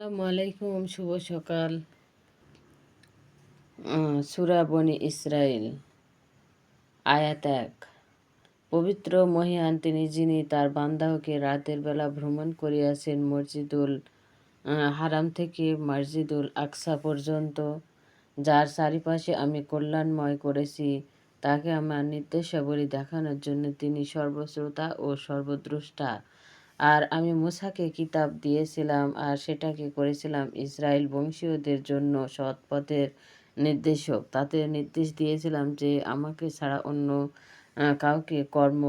আসসালামু আলাইকুম শুভ সকাল। আহ, সূরা বনি ইসরায়েল আয়াত এক। পবিত্র মহিয়ান তিনি যিনি তার বান্দাহকে রাতের বেলা ভ্রমণ করিয়াছেন মসজিদুল হারাম থেকে মসজিদুল আকসা পর্যন্ত যার চারিপাশে আমি কল্যাণময় করেছি তাকে আমার নির্দেশাবলী দেখানোর জন্য তিনি সর্বশ্রোতা ও সর্বদ্রষ্টা। আর আমি মুসাকে কিতাব দিয়েছিলাম আর সেটাকে করেছিলাম ইসরায়েল বংশীয়দের জন্য সৎ পথের নির্দেশক। তাতে নির্দেশ দিয়েছিলাম যে আমাকে ছাড়া অন্য কাউকে কর্ম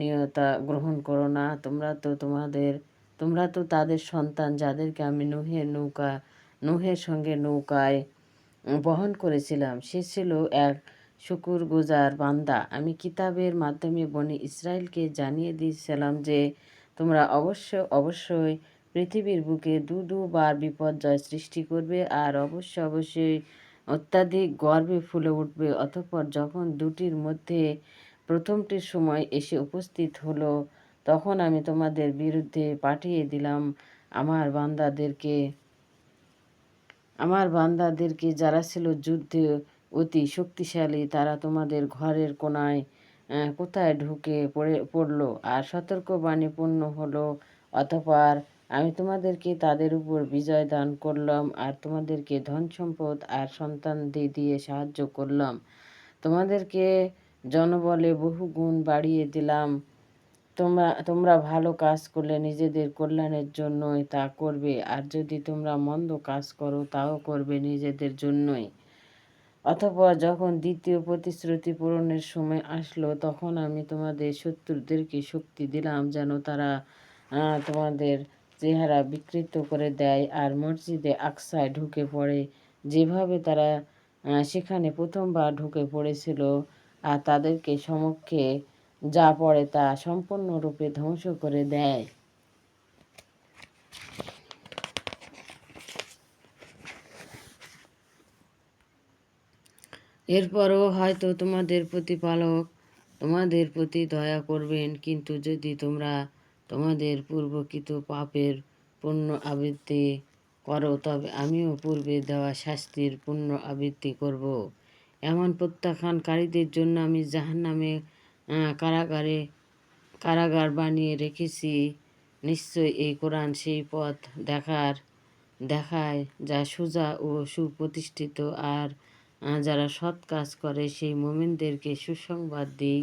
নিয়তা গ্রহণ করো না। তোমরা তো তোমাদের, তোমরা তো তাদের সন্তান যাদেরকে আমি নুহের নৌকা, নুহের সঙ্গে নৌকায় বহন করেছিলাম, সে ছিল এক শুকুর গুজার বান্দা। আমি কিতাবের মাধ্যমে বনি ইসরায়েলকে জানিয়ে দিয়েছিলাম যে তোমরা অবশ্য, অবশ্যই পৃথিবীর বুকে দু দুবার বিপর্যয় সৃষ্টি করবে আর অবশ্য, অবশ্যই অত্যাধিক গর্বে ফুলে উঠবে। অতঃপর যখন দুটির মধ্যে প্রথমটির সময় এসে উপস্থিত হলো, তখন আমি তোমাদের বিরুদ্ধে পাঠিয়ে দিলাম আমার বান্দাদেরকে। আমার বান্দাদেরকে যারা ছিল যুদ্ধে অতি শক্তিশালী, তারা তোমাদের ঘরের কোনায় কোথায় ঢুকে পড়ে, পড়ল? আর সতর্কবাণী পূর্ণ হলো অতঃপর আমি তোমাদেরকে তাদের উপর বিজয় দান করলাম আর তোমাদেরকে ধন সম্পদ আর সন্তান দিয়ে দিয়ে সাহায্য করলাম। তোমাদেরকে জনবলে বহু গুণ বাড়িয়ে দিলাম। তোমরা তোমরা ভালো কাজ করলে নিজেদের কল্যাণের জন্যই তা করবে, আর যদি তোমরা মন্দ কাজ করো, তাও করবে নিজেদের জন্যই। অথবা যখন দ্বিতীয় প্রতিশ্রুতি পূরণের সময় আসলো, তখন আমি তোমাদের শত্রুদেরকে শক্তি দিলাম যেন তারা তোমাদের চেহারা বিকৃত করে দেয় আর মসজিদে আকসায় ঢুকে পড়ে। যেভাবে তারা সেখানে প্রথমবার ঢুকে পড়েছিল আর তাদেরকে সমক্ষে যা পড়ে তা সম্পূর্ণরূপে ধ্বংস করে দেয়। এরপরও হয়তো তোমাদের প্রতিপালক তোমাদের প্রতি দয়া করবেন, কিন্তু যদি তোমরা তোমাদের পূর্বকৃত পাপের পূর্ণ আবৃত্তি করো, তবে আমিও পূর্বে দেওয়া শাস্তির পূর্ণ আবৃত্তি করব। এমন প্রত্যাখ্যানকারীদের জন্য আমি জাহান্নামে কারাগারে, কারাগার বানিয়ে রেখেছি। নিশ্চয় এই কোরআন সেই পথ দেখার, দেখায় যা সোজা ও সুপ্রতিষ্ঠিত আর যারা সৎ কাজ করে, সেই মোমিনদেরকে সুসংবাদ দিই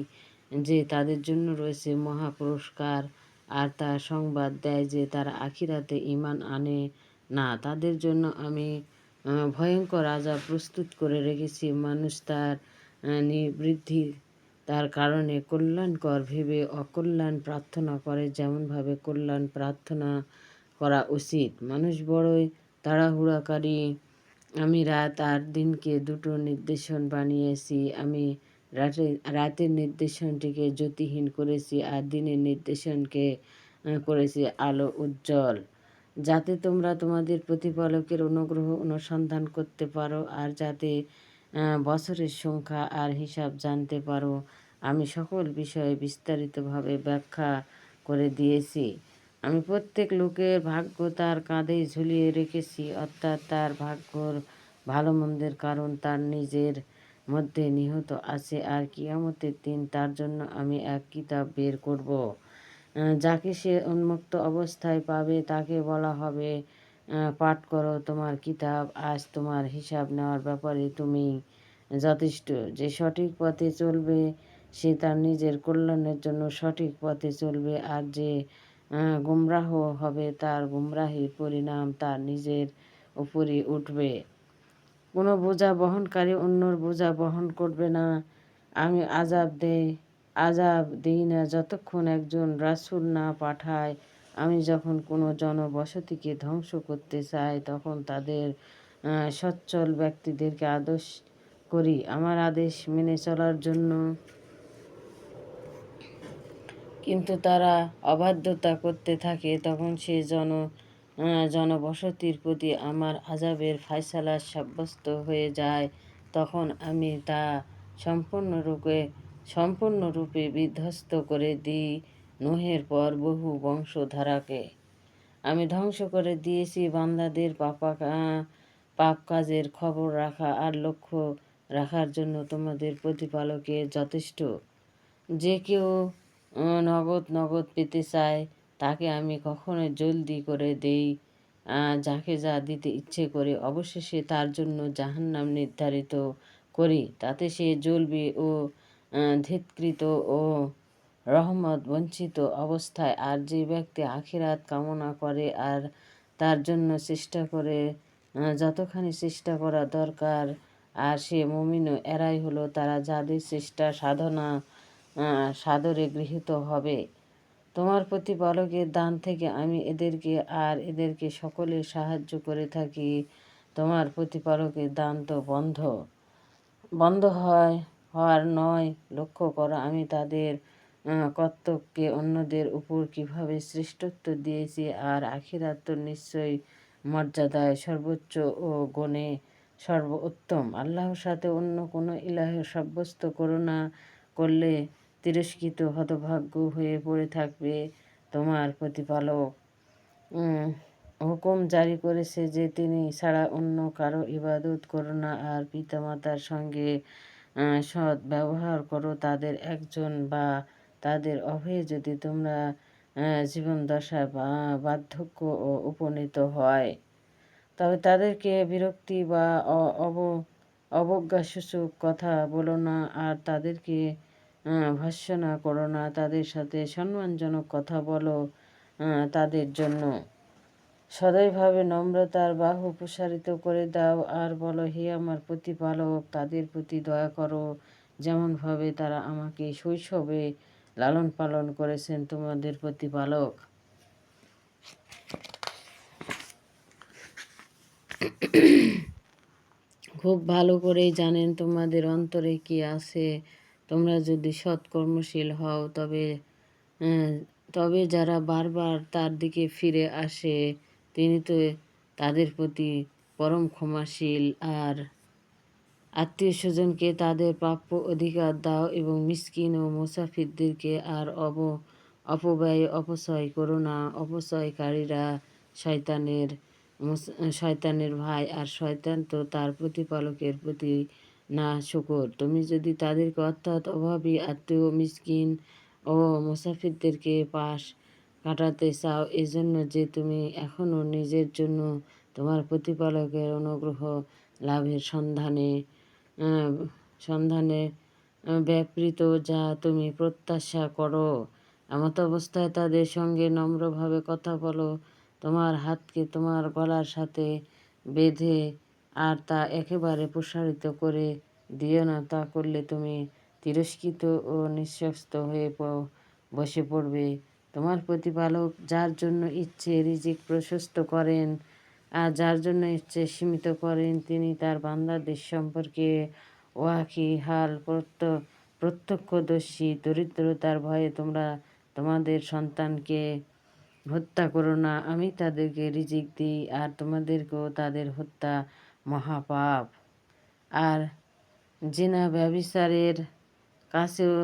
যে তাদের জন্য রয়েছে মহা পুরস্কার। আর তার সংবাদ দেয় যে তারা আখিরাতে ইমান আনে না। তাদের জন্য আমি ভয়ঙ্কর আজাব প্রস্তুত করে রেখেছি। মানুষ তার নিবৃদ্ধি তার কারণে কল্যাণকর ভেবে অকল্যাণ প্রার্থনা করে, যেমনভাবে কল্যাণ প্রার্থনা করা উচিত। মানুষ বড়ই তাড়াহুড়াকারী আমি রাত আর দিনকে দুটো নির্দেশন বানিয়েছি। আমি রাতে, রাতের নির্দেশনটিকে জ্যোতিহীন করেছি আর দিনের নির্দেশনকে করেছি আলো উজ্জ্বল। যাতে তোমরা তোমাদের প্রতিপালকের অনুগ্রহ অনুসন্ধান করতে পারো আর যাতে বছরের সংখ্যা আর হিসাব জানতে পারো। আমি সকল বিষয়ে বিস্তারিতভাবে ব্যাখ্যা করে দিয়েছি। আমি প্রত্যেক লোকের ভাগ্য তার কাঁধেই ঝুলিয়ে রেখেছি, অর্থাৎ তার ভাগ্যর ভালো মন্দের কারণ তার নিজের মধ্যে নিহত আছে। আর কিয়ামতের দিন তার জন্য আমি এক কিতাব বের করব। যাকে সে উন্মুক্ত অবস্থায় পাবে, তাকে বলা হবে পাঠ করো তোমার কিতাব, আজ তোমার হিসাব নেওয়ার ব্যাপারে তুমি যথেষ্ট। যে সঠিক পথে চলবে, সে তার নিজের কল্যাণের জন্য সঠিক পথে চলবে, আর যে গুমরাহ হবে, তার গুমরাহির পরিণাম তার নিজের উপরই উঠবে। কোনো বোঝা বহনকারী অন্যর বোঝা বহন করবে না। আমি আজাব দেই, আজাব দিই না যতক্ষণ একজন রাসূল না পাঠায়। আমি যখন কোনো জনবসতিকে ধ্বংস করতে চাই, তখন তাদের সচ্ছল ব্যক্তিদেরকে আদেশ করি। আমার আদেশ মেনে চলার জন্য কিন্তু তারা অবাধ্যতা করতে থাকে, তখন সে জন জনবসতির প্রতি আমার আজাবের ফায়সালা সাব্যস্ত হয়ে যায়। তখন আমি তা সম্পূর্ণরূপে সম্পূর্ণরূপে বিধ্বস্ত করে দিই নোহের পর বহু বংশধারাকে। আমি ধ্বংস করে দিয়েছি বান্দাদের পাপা পাপ কাজের খবর রাখা আর লক্ষ্য রাখার জন্য তোমাদের প্রতিপালকের যথেষ্ট। যে কেউ নগদ নগদ পেতে চায় তাকে আমি কখনো জলদি করে দেই যাকে যা দিতে ইচ্ছে করে। অবশেষে তার জন্য জাহান্নাম নির্ধারিত করি তাতে সে জ্বলবে ও আহ, ধিৎকৃত ও রহমত বঞ্চিত অবস্থায়। আর যে ব্যক্তি আখিরাত কামনা করে আর তার জন্য চেষ্টা করে যতখানি চেষ্টা করা দরকার আর সে মমিনও এরাই হলো তারা যাদের চেষ্টা সাধনা সাদরে গৃহীত হবে। তোমার প্রতিপালকের দান থেকে আমি এদেরকে আর এদেরকে সকলে সাহায্য করে থাকি। তোমার প্রতিপালকের দান তো বন্ধ। বন্ধ হয়, হওয়ার নয়। লক্ষ্য করো, আমি তাদের কর্তব্যকে অন্যদের উপর কীভাবে শ্রেষ্ঠত্ব দিয়েছি আর আখিরাত নিশ্চয়ই মর্যাদায় সর্বোচ্চ ও গুণে সর্বোত্তম। আল্লাহর সাথে অন্য কোনো ইলাহ সাব্যস্ত করো না, করলে তিরস্কৃত হতভাগ্য হয়ে পড়ে থাকবে তোমার প্রতিপালক। হুকুম জারি করেছে যে তিনি ছাড়া অন্য কারও ইবাদত করো না আর পিতামাতার সঙ্গে সৎ ব্যবহার করো। তাদের একজন বা তাদের অভয়ে যদি তোমরা আহ, জীবন দশায় বা বার্ধক্য ও উপনীত হয় তবে তাদেরকে বিরক্তি বা অব অবজ্ঞাসূচক কথা বলো না। আর তাদেরকে আহ, ভর্ৎসনা করো না তাদের সাথে সম্মানজনক কথা বলো তাদের জন্য। সদয়ভাবে নম্রতার বাহু প্রসারিত করে দাও আর বলো হে আমার প্রতিপালক তাদের প্রতি দয়া করো। যেমনভাবে তারা আমাকে শৈশবে লালন পালন করেছেন তোমাদের প্রতিপালক। খুব ভালো করেই জানেন তোমাদের অন্তরে কি আছে। তোমরা যদি সৎকর্মশীল হও, তবে তবে যারা বারবার তার দিকে ফিরে আসে, তিনি তো তাদের প্রতি পরম ক্ষমাশীল। আর আত্মীয় স্বজনকে তাদের প্রাপ্য অধিকার দাও এবং মিসকিন ও মুসাফিরদেরকে আর অব, অপব্যয় অপচয় করো না। অপচয়কারীরা শয়তানের শয়তানের ভাই, আর শয়তান তো তার প্রতিপালকের প্রতি না, শুকর। তুমি যদি তাদেরকে অর্থাৎ অভাবী আত্মীয়, মিসকিন ও মুসাফিরদেরকে পাশ কাটাতে চাও, এজন্য যে তুমি এখনও নিজের জন্য তোমার প্রতিপালকের অনুগ্রহ লাভের সন্ধানে সন্ধানে ব্যাপৃত যা তুমি প্রত্যাশা করো। এমত অবস্থায় তাদের সঙ্গে নম্রভাবে কথা বলো। তোমার হাতকে তোমার গলার সাথে বেঁধে আর তা একেবারে প্রসারিত করে দিও না, তা করলে তুমি তিরস্কৃত ও নিঃস্বস্ত হয়ে বসে পড়বে। তোমার প্রতিপালক যার জন্য ইচ্ছে রিজিক প্রশস্ত করেন আর যার জন্য ইচ্ছে সীমিত করেন, তিনি তার বান্দাদের সম্পর্কে ওয়াকি, হাল, প্রত্য, প্রত্যক্ষদর্শী, দরিদ্রতার ভয়ে তোমরা তোমাদের সন্তানকে হত্যা করো না। আমি তাদেরকে রিজিক দিই আর তোমাদেরকেও তাদের হত্যা মহাপাপ। আর জিনা ব্যবিচারের কাছেও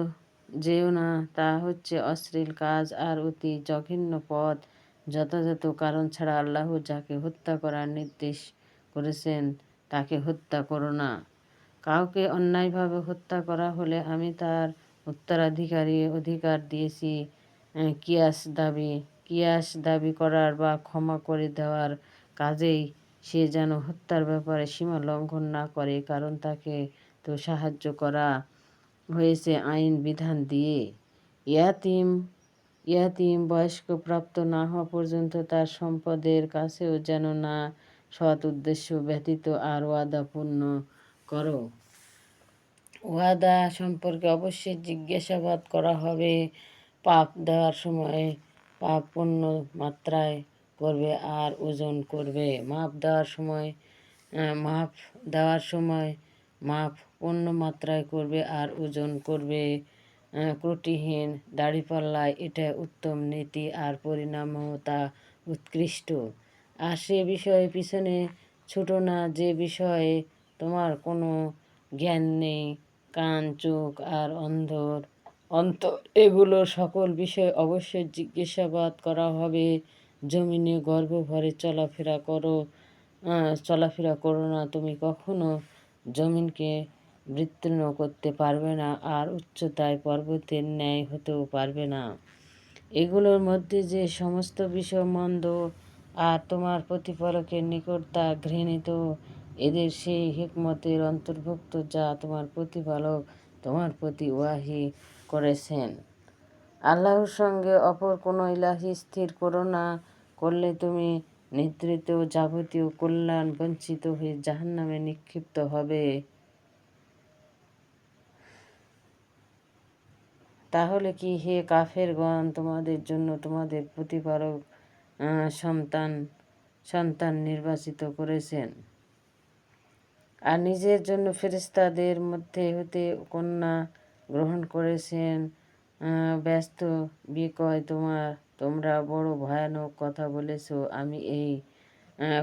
যেও না, তা হচ্ছে অশ্লীল কাজ আর অতি জঘন্য পথ। যথাযথ কারণ ছাড়া আল্লাহ যাকে হত্যা করার নির্দেশ করেছেন, তাকে হত্যা করো না। কাউকে অন্যায়ভাবে হত্যা করা হলে আমি তার উত্তরাধিকারী অধিকার দিয়েছি। কিয়াস দাবি কিয়াস দাবি করার বা ক্ষমা করে দেওয়ার কাজেই সে যেন হত্যার ব্যাপারে সীমা লঙ্ঘন না করে, কারণ তাকে তো সাহায্য করা হয়েছে আইন বিধান দিয়ে। ইয়াতিম ইয়াতিম বয়স্ক প্রাপ্ত না হওয়া পর্যন্ত তার সম্পদের কাছেও যেন না, সৎ উদ্দেশ্য ব্যতীত আর ওয়াদা পূর্ণ করো। ওয়াদা সম্পর্কে অবশ্যই জিজ্ঞাসাবাদ করা হবে। পাপ দেওয়ার সময় পাপ পূর্ণ মাত্রায় করবে আর ওজন করবে। মাপ দেওয়ার সময় মাপ দেওয়ার সময় মাপ অন্য মাত্রায় করবে আর ওজন করবে। আহ, ত্রুটিহীন দাড়িপাল্লায় এটা উত্তম নীতি আর পরিণামও তা উৎকৃষ্ট। আর সে বিষয়ে পিছনে ছুটো না যে বিষয়ে তোমার কোনো জ্ঞান নেই কান চোখ আর অন্ধর অন্তর এগুলো সকল বিষয় অবশ্যই জিজ্ঞাসাবাদ করা হবে। জমিনে গর্ব ভরে চলাফেরা করো চলাফেরা করো না। তুমি কখনো জমিনকে বিতীর্ণ করতে পারবে না আর উচ্চতায় পর্বতের ন্যায় হতেও পারবে না। এগুলোর মধ্যে যে সমস্ত বিষয় মন্দ আর তোমার প্রতিপালকের নিকট তা ঘৃণিত, এদের সেই হিকমতের অন্তর্ভুক্ত যা তোমার প্রতিপালক তোমার প্রতি ওয়াহি করেছেন। আল্লাহর সঙ্গে অপর কোনো ইলাহি স্থির করো না। করলে তুমি নিদ্রিত যাবতীয় কল্যাণ বঞ্চিত হয়ে জাহান্নামে নিক্ষিপ্ত হবে। তাহলে কি হে কাফের কাফেরগণ তোমাদের জন্য তোমাদের প্রতিপালক আহ, সন্তান সন্তান নির্বাচিত করেছেন? আর নিজের জন্য ফেরিস্তাদের মধ্যে হতে কন্যা গ্রহণ করেছেন। ব্যস্ত বিকয় তোমার। তোমরা বড় ভয়ানক কথা বলেছ। আমি এই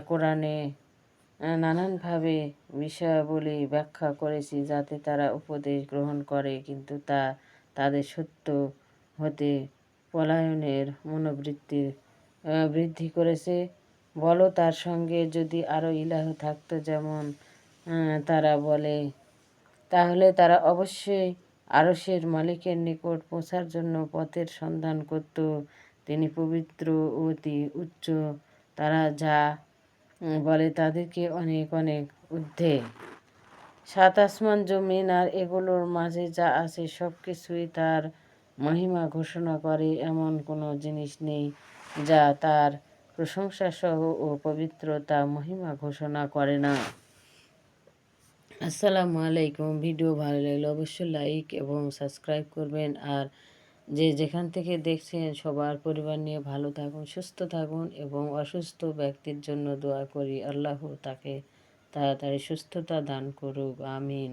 কোরআনে নানানভাবে বিষয়াবলী ব্যাখ্যা করেছি যাতে তারা উপদেশ গ্রহণ করে, কিন্তু তা তাদের সত্য হতে পলায়নের মনোবৃত্তির বৃদ্ধি করেছে। বলো তার সঙ্গে যদি আরও ইলাহ থাকতো যেমন তারা বলে, তাহলে তারা অবশ্যই আরশের মালিকের নিকট পৌঁছার জন্য পথের সন্ধান করত। তিনি পবিত্র অতি উচ্চ, তারা যা বলে তাদেরকে অনেক অনেক ঊর্ধ্বে। সাত আসমান জমিন আর এগুলোর মাঝে যা আছে সব কিছুই তার মহিমা ঘোষণা করে, এমন কোনো জিনিস নেই যা তার প্রশংসা সহ ও পবিত্রতা মহিমা ঘোষণা করে না। আসসালামু আলাইকুম। ভিডিও ভালো লাগলে অবশ্যই লাইক এবং সাবস্ক্রাইব করবেন। আর যে যেখান থেকে দেখছেন, সবার পরিবার নিয়ে ভালো থাকুন, সুস্থ থাকুন এবং অসুস্থ ব্যক্তির জন্য দোয়া করি। আল্লাহ তাকে তাড়াতাড়ি সুস্থতা দান করুক। আমিন।